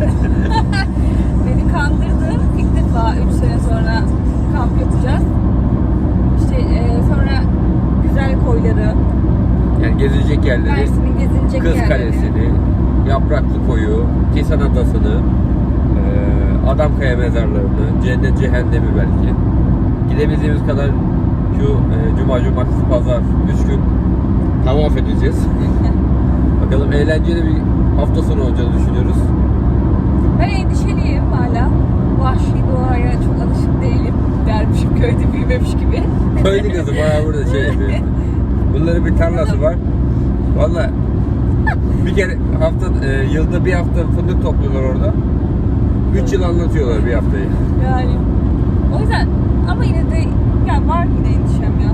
Beni kandırdı. İlk defa 3 sene sonra kamp yapacağız. İşte e, sonra güzel koyları, Yani gezilecek yerleri, Mersin'in gezilecek Kız yerleri. Kalesi'ni, Yapraklı Koyu, Tisan Adası'nı, eee, Adamkaya mezarlarını, Cennet Cehennemi belki. Gidebildiğimiz kadar şu eee, Cuma, Cumartesi, Pazar, 3 gün tavaf edeceğiz. Bakalım eğlenceli bir hafta sonu olacağını düşünüyoruz. Ben endişeliyim hala. Vahşi doğaya çok alışık değilim. Dermişim köyde büyümemiş gibi. Köylü kızı bayağı burada şey yapıyor. Bunların bir tarlası var. Valla bir kere hafta eee, yılda bir hafta fındık topluyorlar orada. 3 yıl anlatıyorlar bir haftayı. Yani o yüzden ama yine de ya var yine endişem ya.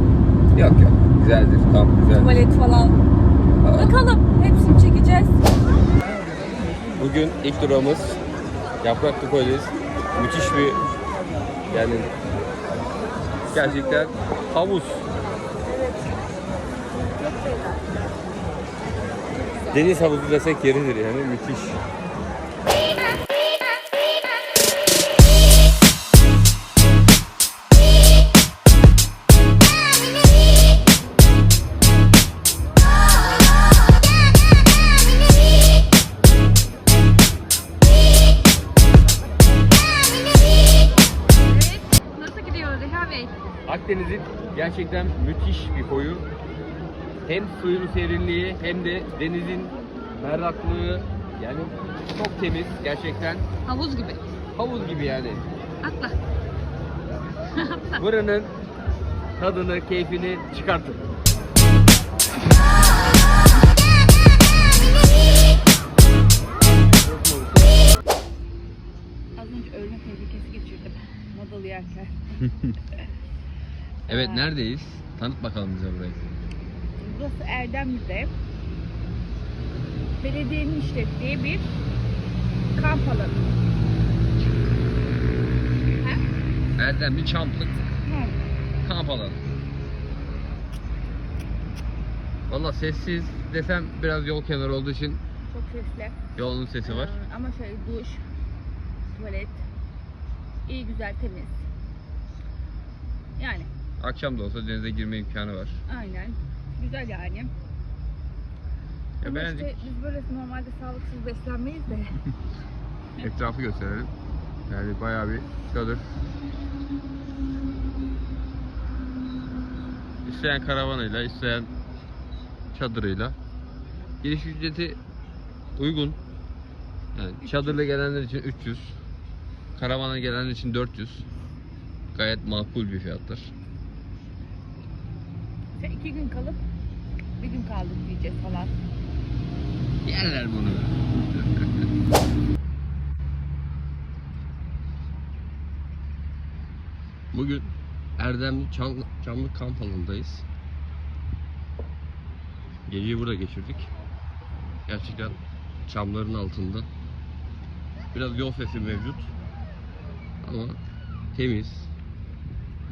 Yok yok. Güzeldir. Tam güzel. Tuvalet falan. Aa. Bakalım hepsini çekeceğiz. Bugün ilk durağımız Yapraklı Koy'dayız. Müthiş bir yani gerçekten havuz. Deniz havuzu desek yeridir yani müthiş. Akdeniz'in gerçekten müthiş bir koyu. Hem suyun serinliği hem de denizin berraklığı yani çok temiz gerçekten. Havuz gibi. Havuz gibi yani. Atla. Buranın tadını, keyfini çıkartın. Az önce ölme tehlikesi geçirdim. Nadalı yerken. Evet neredeyiz? Tanıt bakalım bize burayı. Burası Erdemli'de belediyenin işlettiği bir kamp alanı. Ha? Erdemli Çamplık Ha. kamp alanı. Valla sessiz desem biraz yol kenarı olduğu için Çok sesli. yolun sesi var. Ee, ama şey duş, tuvalet, iyi güzel temiz. Yani Akşam da olsa denize girme imkanı var. aynen. Güzel yani. Ya Ama beğendik. işte biz böyle normalde sağlıksız beslenmeyiz de. Etrafı gösterelim. Yani bayağı bir çadır. İsteyen karavanıyla, isteyen çadırıyla. Giriş ücreti uygun. Yani çadırla gelenler için 300. Karavana gelenler için 400. Gayet makul bir fiyattır. İşte iki gün kalıp bir gün kaldık diyeceğiz falan. Yerler bunu. Bugün Erdemli Çam, Çamlı kamp alanındayız. Geceyi burada geçirdik. Gerçekten çamların altında. Biraz yol sesi mevcut. Ama temiz.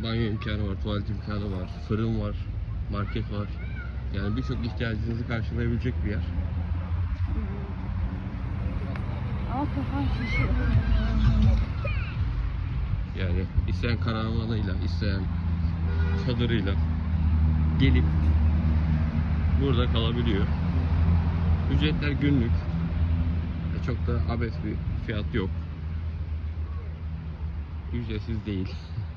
Banyo imkanı var, tuvalet imkanı var, fırın var, market var. Yani birçok ihtiyacınızı karşılayabilecek bir yer. Ama kafam şişiyor. Yani isteyen karavanıyla, isteyen çadırıyla gelip burada kalabiliyor. Ücretler günlük. E, Çok da abes bir fiyat yok. Ücretsiz değil.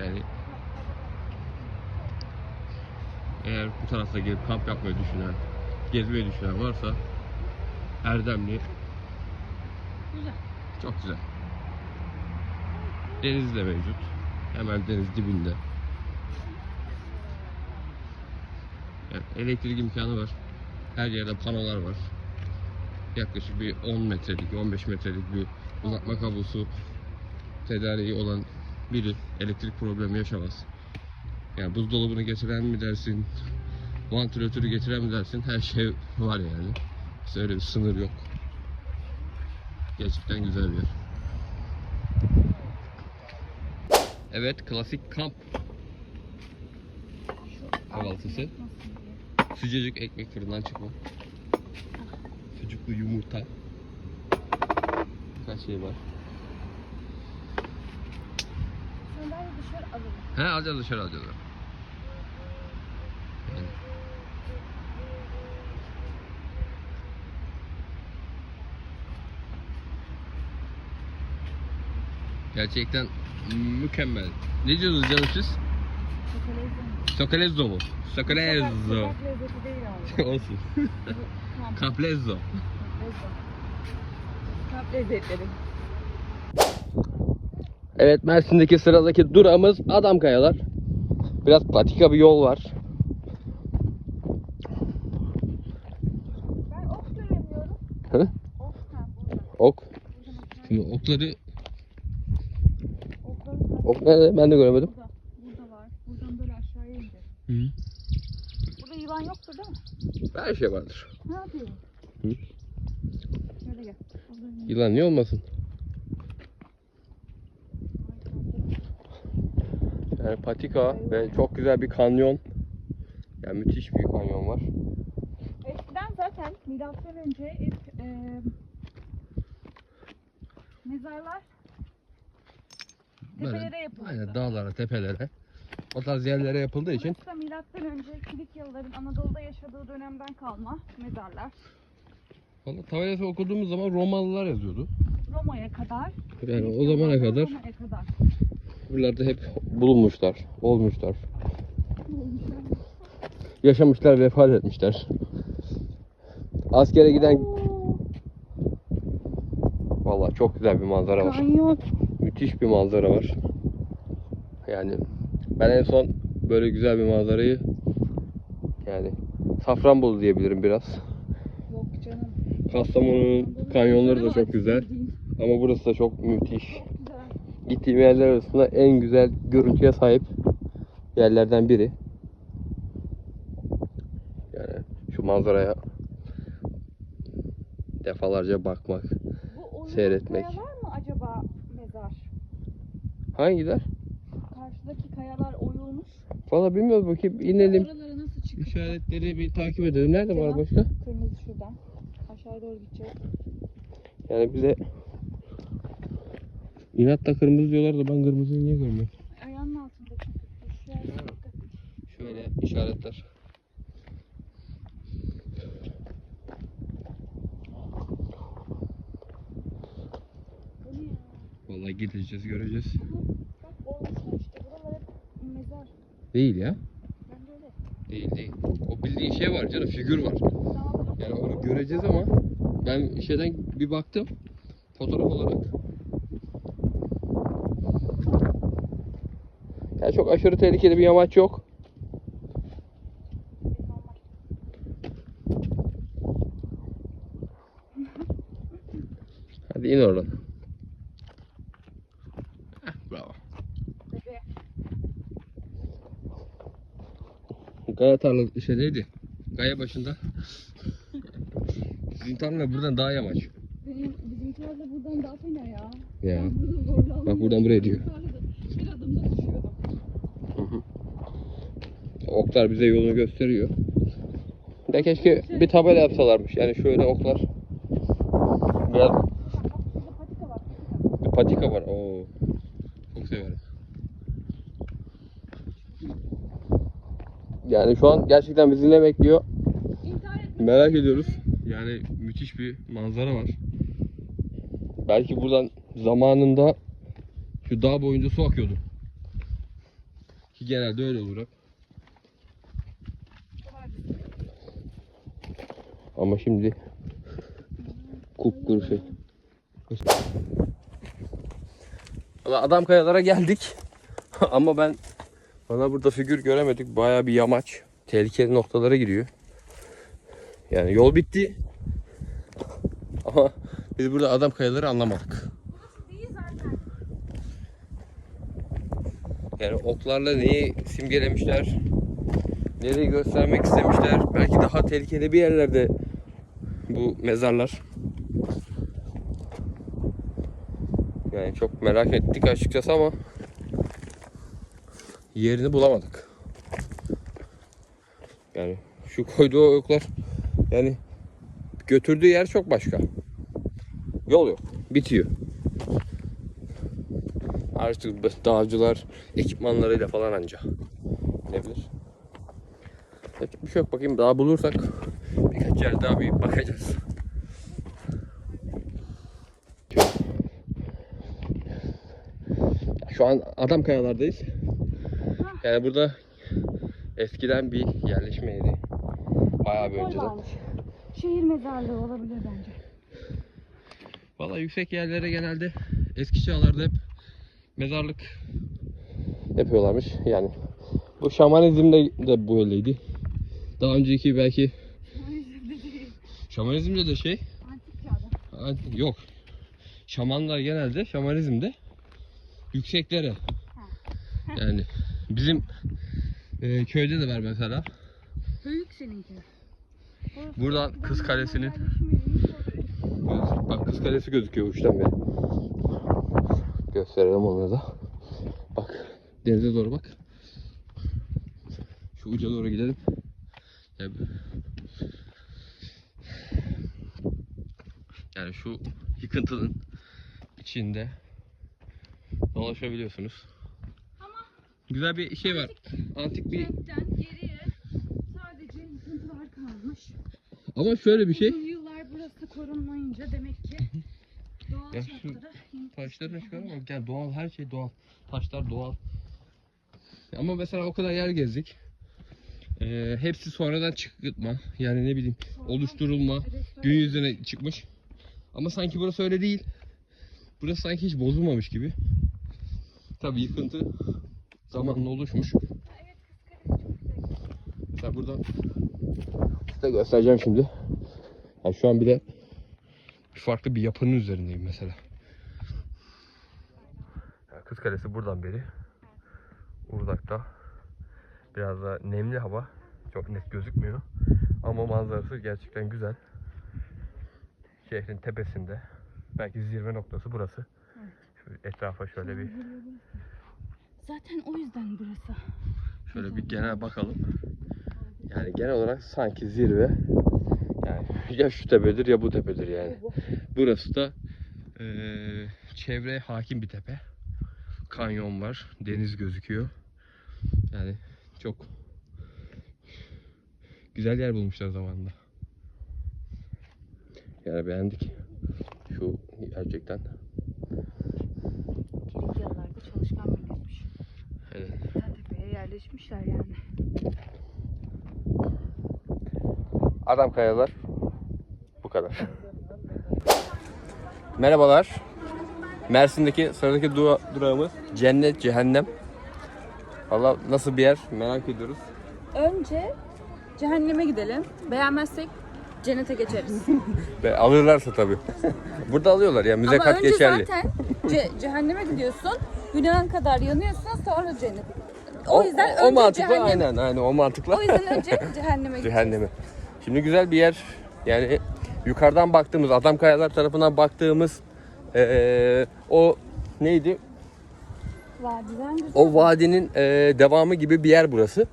Yani eğer bu tarafta gelip kamp yapmayı düşünen, gezmeyi düşünen varsa Erdemli Güzel. çok güzel. Deniz de mevcut. Hemen deniz dibinde. Yani elektrik imkanı var. Her yerde panolar var. Yaklaşık bir 10 metrelik, 15 metrelik bir uzatma kablosu tedariği olan biri elektrik problemi yaşamaz. Yani buzdolabını getiren mi dersin, vantilatörü getiren mi dersin her şey var yani. Öyle bir sınır yok. Gerçekten güzel bir yer. Evet, klasik kamp kahvaltısı. Sıcacık ekmek fırından çıkma. Sucuklu yumurta. Birkaç şey var. Dışarı alalım. He alacağız dışarı alacağız. Yani. Gerçekten mükemmel. Ne diyorsunuz canım siz? Sokolezzo mu? Sokolezzo. Sokak lezzeti değil abi. Olsun. Lezzet. Kamp lezzetleri. Evet Mersin'deki sıradaki durağımız Adamkayalar. Biraz patika bir yol var. Ben ok göremiyorum. Hı? Ok. Ok. Şimdi okları ok nerede? Ben de göremedim. Burada. Burada var. Buradan böyle aşağıya indir. Hı. Burada yılan yoktur değil mi? Her şey vardır. Ne yapıyor? Hı? Şöyle gel. Yılan niye olmasın? Yani patika ve çok güzel bir kanyon. Yani müthiş bir kanyon var. Eskiden zaten milattan önce hep e, mezarlar tepelere yapıldı. Aynen dağlara, tepelere. O tarz yerlere yapıldığı için Burası da milattan önce Kilikyalıların Anadolu'da yaşadığı dönemden kalma mezarlar. Valla tabelası okuduğumuz zaman Romalılar yazıyordu. Roma'ya kadar. Yani o zamana kadar Roma'ya kadar. Buralarda hep bulunmuşlar, olmuşlar. Yaşamışlar, vefat etmişler. Askere giden Oo, Vallahi çok güzel bir manzara var. Kanyon. Müthiş bir manzara var. Yani ben en son böyle güzel bir manzarayı yani Safranbolu diyebilirim biraz. Yok canım. Kastamonu'nun kanyonları da çok güzel. Ama burası da çok müthiş. Gittiğim yerler arasında en güzel görüntüye sahip yerlerden biri. Yani şu manzaraya defalarca bakmak. Bu Seyretmek. kayalar mı acaba mezar? Hangiler? Karşıdaki kayalar oyulmuş. Valla bilmiyoruz bakayım inelim. Oralara nasıl İşaretleri bir takip edelim. Nerede var Tamam. başka? Kırmızı şuradan. Aşağıya doğru gideceğiz. Yani bize inatla kırmızı diyorlar da ben kırmızıyı niye görmüyorum? Ayağının altında çünkü. Şöyle işaretler. Vallahi gideceğiz göreceğiz. Değil ya. Değil değil. O bildiğin şey var canım figür var. Yani onu göreceğiz ama ben şeyden bir baktım fotoğraf olarak. Yani çok aşırı tehlikeli bir yamaç yok. Hadi in oradan. Bravo. Gaya tarla şey neydi? Gaya başında. Sizin tarla buradan daha yamaç. Benim, bizimkiler de buradan daha fena ya. Ya. Ben burada zorlandım. Bak buradan buraya diyor. Oklar bize yolunu gösteriyor. De keşke bir tabela yapsalarmış. Yani şöyle oklar. Biraz bir patika var. Oo. Çok severim. Yani şu an gerçekten bizi ne bekliyor? Merak ediyoruz. Yani müthiş bir manzara var. Belki buradan zamanında şu dağ boyunca su akıyordu. Ki genelde öyle olur hep. Ama şimdi kupkuru şey. Adam kayalara geldik. Ama ben bana burada figür göremedik. Baya bir yamaç. Tehlikeli noktalara giriyor. Yani yol bitti. Ama biz burada adam kayaları anlamadık. Yani oklarla neyi simgelemişler? Nereyi göstermek istemişler? Belki daha tehlikeli bir yerlerde bu mezarlar. Yani çok merak ettik açıkçası ama yerini bulamadık. Yani şu koyduğu oklar yani götürdüğü yer çok başka. Yol yok. Bitiyor. Artık dağcılar ekipmanlarıyla falan anca. Ne bilir. Peki bir şey yok bakayım daha bulursak birkaç yer daha bir bakacağız. Şu an Adam Kayalar'dayız. Yani burada eskiden bir yerleşme yeri. Bayağı bir önceden. Şehir mezarlığı olabilir bence. Valla yüksek yerlere genelde eski çağlarda hep mezarlık yapıyorlarmış. Yani bu şamanizmde de böyleydi. Daha önceki belki şamanizmde de şey Antik Yok. Şamanlar genelde şamanizmde yükseklere. Yani bizim e, köyde de var mesela. Büyük seninki. Buradan Kız Kalesi'nin bak Kız Kalesi gözüküyor uçtan beri. Gösterelim onları da. Bak denize doğru bak. Şu uca doğru gidelim. Ya Yani şu yıkıntının içinde dolaşabiliyorsunuz. Güzel bir şey var. Antik bir Kentten geriye sadece yıkıntılar kalmış. ama şöyle bir şey. Uzun yıllar burası korunmayınca demek ki doğal Ya şu şartlara yeni Taşlarına çıkar ama yani doğal her şey doğal. Taşlar doğal. Ama mesela o kadar yer gezdik. Ee, hepsi sonradan çıkma. Yani ne bileyim oluşturulma. Gün yüzüne çıkmış. Ama sanki burası öyle değil. Burası sanki hiç bozulmamış gibi. Tabii yıkıntı zamanla oluşmuş. Mesela buradan size göstereceğim şimdi. Yani şu an bile farklı bir yapının üzerindeyim mesela. Kız Kalesi buradan beri. Urdak'ta. Biraz da nemli hava. Çok net gözükmüyor. Ama manzarası gerçekten güzel. Şehrin tepesinde. Belki zirve noktası burası. Şu etrafa şöyle bir Zaten o yüzden burası. şöyle bir genel bakalım. Yani genel olarak sanki zirve. Yani ya şu tepedir ya bu tepedir yani. Burası da eee çevreye hakim bir tepe. Kanyon var, deniz gözüküyor. Yani çok güzel yer bulmuşlar zamanında. Yani beğendik. Şu gerçekten. İlk yıllarda çalışkan milletmiş. Evet. Tepeye yerleşmişler yani. Adam kayalar. Bu kadar. Merhabalar. Mersin'deki sıradaki dura- durağımız cennet cehennem. Valla nasıl bir yer merak ediyoruz. Önce cehenneme gidelim. Beğenmezsek cennete geçeriz. Ve alırlarsa tabii. Burada alıyorlar ya müze Ama kart önce geçerli. zaten ce- cehenneme gidiyorsun. Günahın kadar yanıyorsun sonra cennete. O, yüzden o önce mantıkla cehennem- aynen aynen o mantıkla. O yüzden önce cehenneme gideceğiz. Cehennemi. Şimdi güzel bir yer. Yani yukarıdan baktığımız, Adam Kayalar tarafından baktığımız eee, o neydi? Vadiden güzel. O vadinin eee, devamı gibi bir yer burası.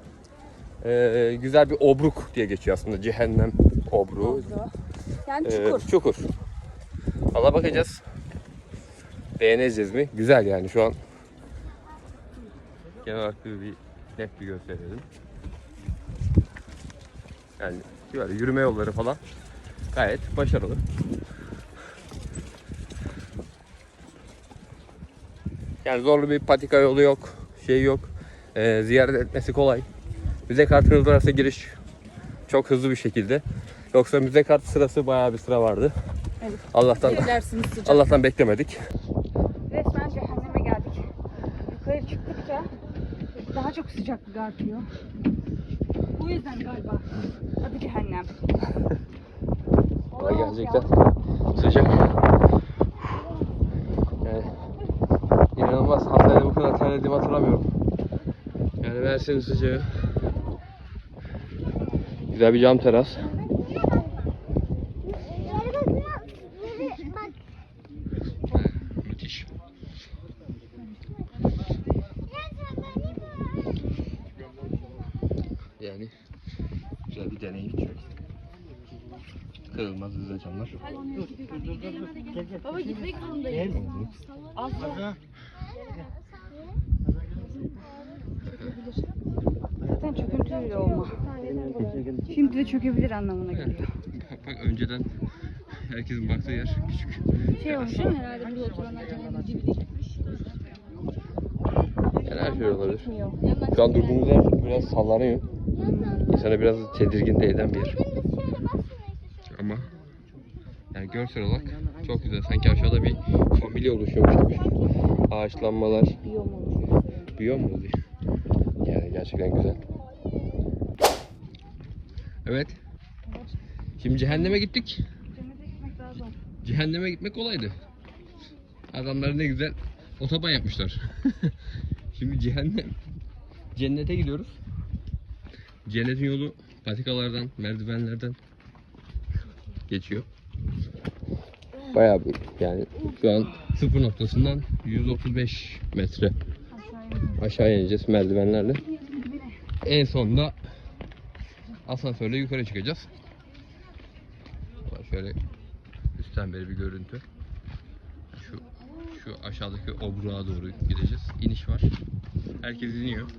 Eee, güzel bir obruk diye geçiyor aslında. Cehennem obruğu. oldu. Yani Eee, çukur. çukur. Valla bakacağız. Beğeneceğiz mi? Güzel yani şu an. Genel olarak bir, bir net bir gösterelim. Yani böyle yürüme yolları falan gayet başarılı. Yani zorlu bir patika yolu yok, şey yok. Ee, ziyaret etmesi kolay. Müze kartınız varsa giriş çok hızlı bir şekilde. Yoksa müze kart sırası bayağı bir sıra vardı. Evet. Allah'tan. Allah'tan beklemedik. Resmen cehenneme geldik. Yukarı çıktıkça daha çok sıcaklık artıyor. Bu yüzden galiba adı cehennem. Olamaz gerçekten sıcak. Yani inanılmaz Antalya'da bu kadar terlediğimi hatırlamıyorum. Yani Mersin'in sıcağı. Güzel bir cam teras. Müthiş. Yani güzel bir deneyim çok. Kırılmaz hızlı camlar. Baba gitmek zorundayız. Asla. Zaten çöküntüyle olma. Şimdi de çökebilir anlamına geliyor. Bak, bak önceden herkesin baktığı yer küçük. Şey olmuş değil mi herhalde burada oturanlar cennetin dibi değil. Yani her şey olabilir. Şu an durduğumuz yer biraz sallanıyor. İnsana biraz tedirgin de eden bir yer. Ama yani görsel olarak çok güzel. Sanki aşağıda bir familya oluşuyormuş gibi. Ağaçlanmalar. Biyom olmuş. Biyom mu oluyor? Yani gerçekten güzel. Evet. Şimdi cehenneme gittik. Cennete gitmek daha zor. Cehenneme gitmek kolaydı. Adamlar ne güzel otoban yapmışlar. Şimdi cehennem. Cennete gidiyoruz. Cennetin yolu patikalardan, merdivenlerden geçiyor. Bayağı bir yani şu an sıfır noktasından 135 metre aşağı ineceğiz merdivenlerle. En sonunda asansörle yukarı çıkacağız. Şöyle üstten beri bir görüntü. Şu şu aşağıdaki obruğa doğru gideceğiz. İniş var. Herkes iniyor.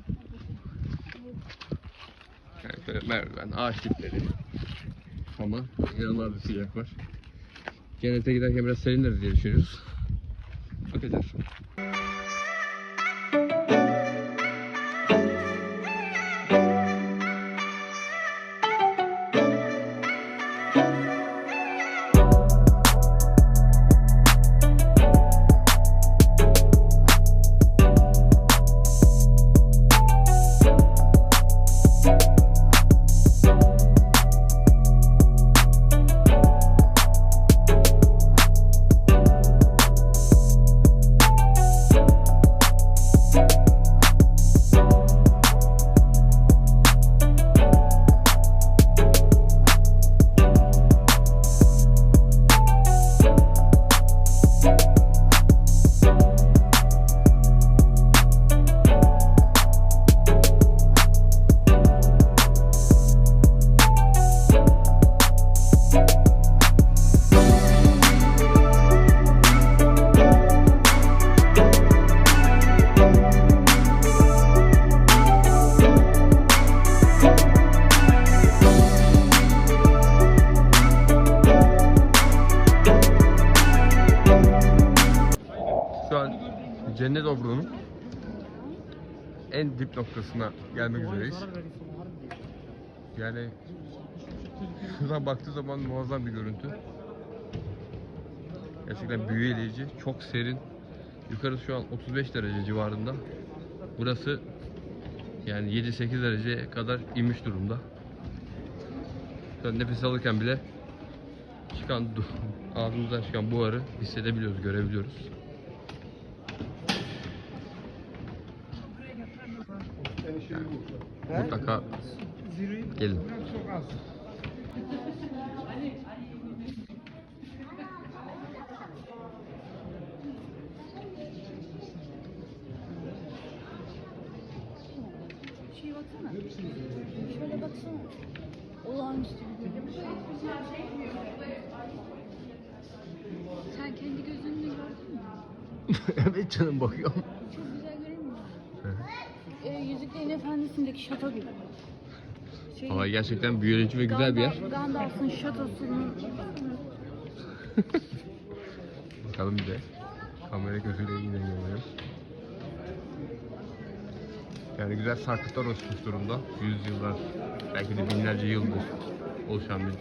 Yani böyle merdiven, ağaç dipleri. Ama inanılmaz bir sıcak var. Cennete giderken biraz serinleriz diye düşünüyoruz. Bakacağız. Yani şuradan baktığı zaman muazzam bir görüntü. Gerçekten büyüleyici, çok serin. Yukarısı şu an 35 derece civarında. Burası yani 7-8 dereceye kadar inmiş durumda. An nefes alırken bile çıkan ağzımızdan çıkan buharı hissedebiliyoruz, görebiliyoruz. Mutlaka gelin. Şeye baksana. Şöyle baksana. Olağanüstü bir görüntü. Sen kendi gözünle gördün mü? evet canım bakıyorum. Çok güzel görünmüyor. Ee, Yüzüklerin Efendisi'ndeki şato gibi. Şey, Valla gerçekten büyüleyici ve güzel bir yer. Gandalf- Gandalf'ın şatosunun Bakalım bir de. Kamera gözüyle yine görüyoruz. Yani güzel sarkıtlar oluşmuş durumda. Yüzyıllar, belki de binlerce yıldır oluşan bir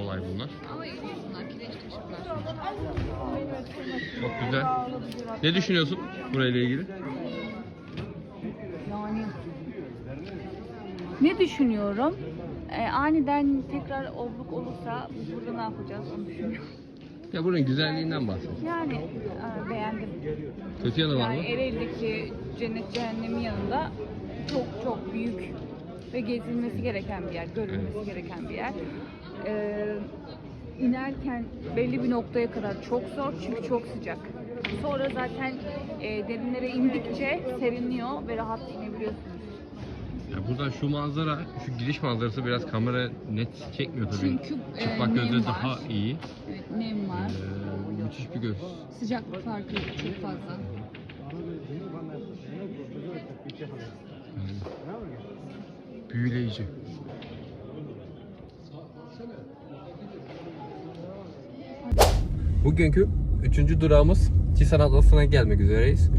olay bunlar. ama ilginç bunlar kireç taşı bunlar. Çok güzel. Ne düşünüyorsun burayla ilgili? Yani ne düşünüyorum? Ee, aniden tekrar obruk olursa burada ne yapacağız onu düşünüyorum. Ya buranın güzelliğinden bahset. Yani e, beğendim. Kötü yanı var mı? Yani Ereğli'deki cennet cehennemin yanında çok çok büyük ve gezilmesi gereken bir yer, görülmesi gereken bir yer. Ee, inerken belli bir noktaya kadar çok zor çünkü çok sıcak. Sonra zaten e, derinlere indikçe serinliyor ve rahat inebiliyorsunuz. Ya buradan şu manzara, şu giriş manzarası biraz kamera net çekmiyor tabii. Çünkü e, Çıplak nem gözle daha iyi. Evet, nem var. Ee, müthiş bir göz. Sıcaklık farkı çok fazla. Yani büyüleyici. Bugünkü üçüncü durağımız Tisan Adası'na gelmek üzereyiz.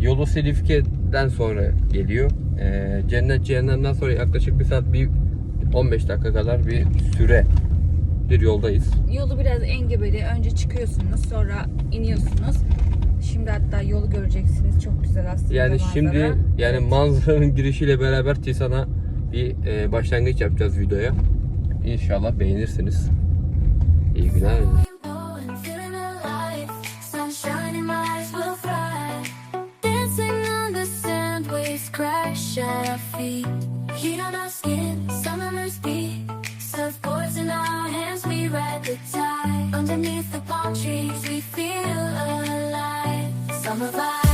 Yolu Silifke'den sonra geliyor. Ee, Cennet Cehennem'den sonra yaklaşık bir saat bir 15 dakika kadar bir süre bir yoldayız. Yolu biraz engebeli. Önce çıkıyorsunuz, sonra iniyorsunuz. Şimdi hatta yolu göreceksiniz. Çok güzel aslında Yani manzara. şimdi yani Evet. manzaranın girişiyle beraber Tisan'a bir e, başlangıç yapacağız videoya. İnşallah beğenirsiniz. İyi günler. summer vibe.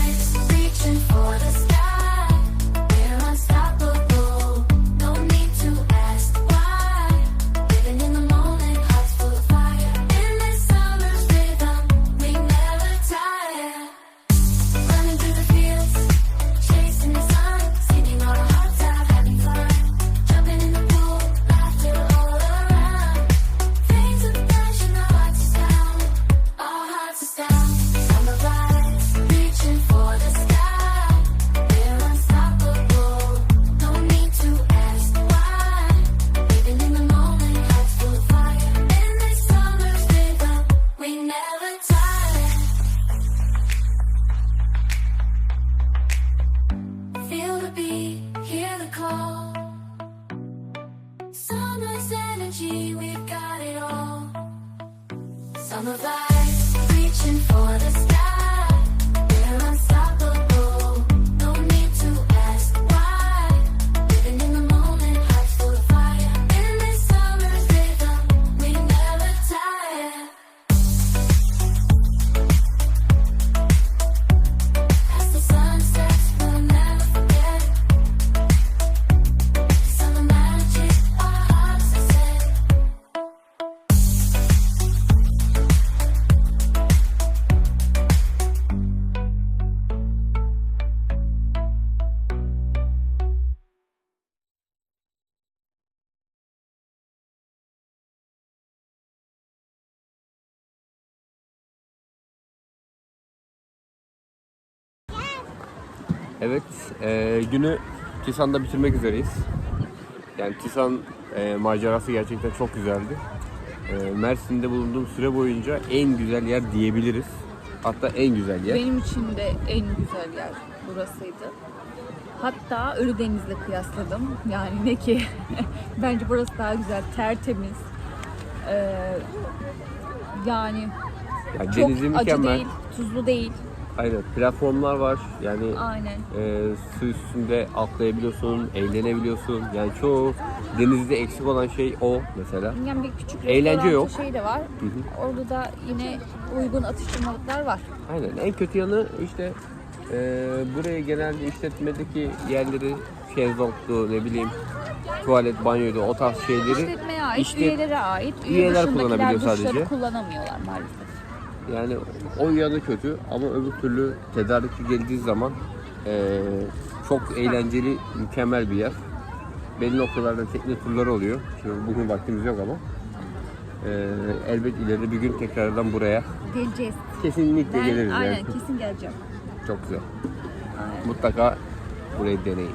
Evet, e, günü Tisan'da bitirmek üzereyiz. Yani Tisan e, macerası gerçekten çok güzeldi. E, Mersin'de bulunduğum süre boyunca en güzel yer diyebiliriz. Hatta en güzel yer. Benim için de en güzel yer burasıydı. Hatta Ölüdeniz'le kıyasladım. Yani ne ki? Bence burası daha güzel, tertemiz. Ee, yani Yani çok acı mükemmel. değil, tuzlu değil. Aynen, platformlar var. Yani Aynen. e, su üstünde atlayabiliyorsun, eğlenebiliyorsun. Yani çoğu denizde eksik olan şey o mesela. Yani bir küçük Eğlence yok. şey de var. Hı hı. Orada da yine uygun atıştırmalıklar var. Aynen. En kötü yanı işte e, buraya genelde işletmedeki yerleri şezlongdu ne bileyim tuvalet, banyoydu o tarz şeyleri İşletmeye ait, işte- üyelere ait. Üye üyeler dışındakiler kullanabiliyor sadece. kullanamıyorlar maalesef. Yani o yanı kötü ama öbür türlü tedarikçi geldiği zaman e, çok eğlenceli, mükemmel bir yer. Belli noktalarda tekne turları oluyor. Şimdi bugün vaktimiz yok ama. E, elbet ileride bir gün tekrardan buraya Geleceğiz. kesinlikle Ben geliriz aynen yani. kesin geleceğim. Çok güzel. Mutlaka burayı deneyin.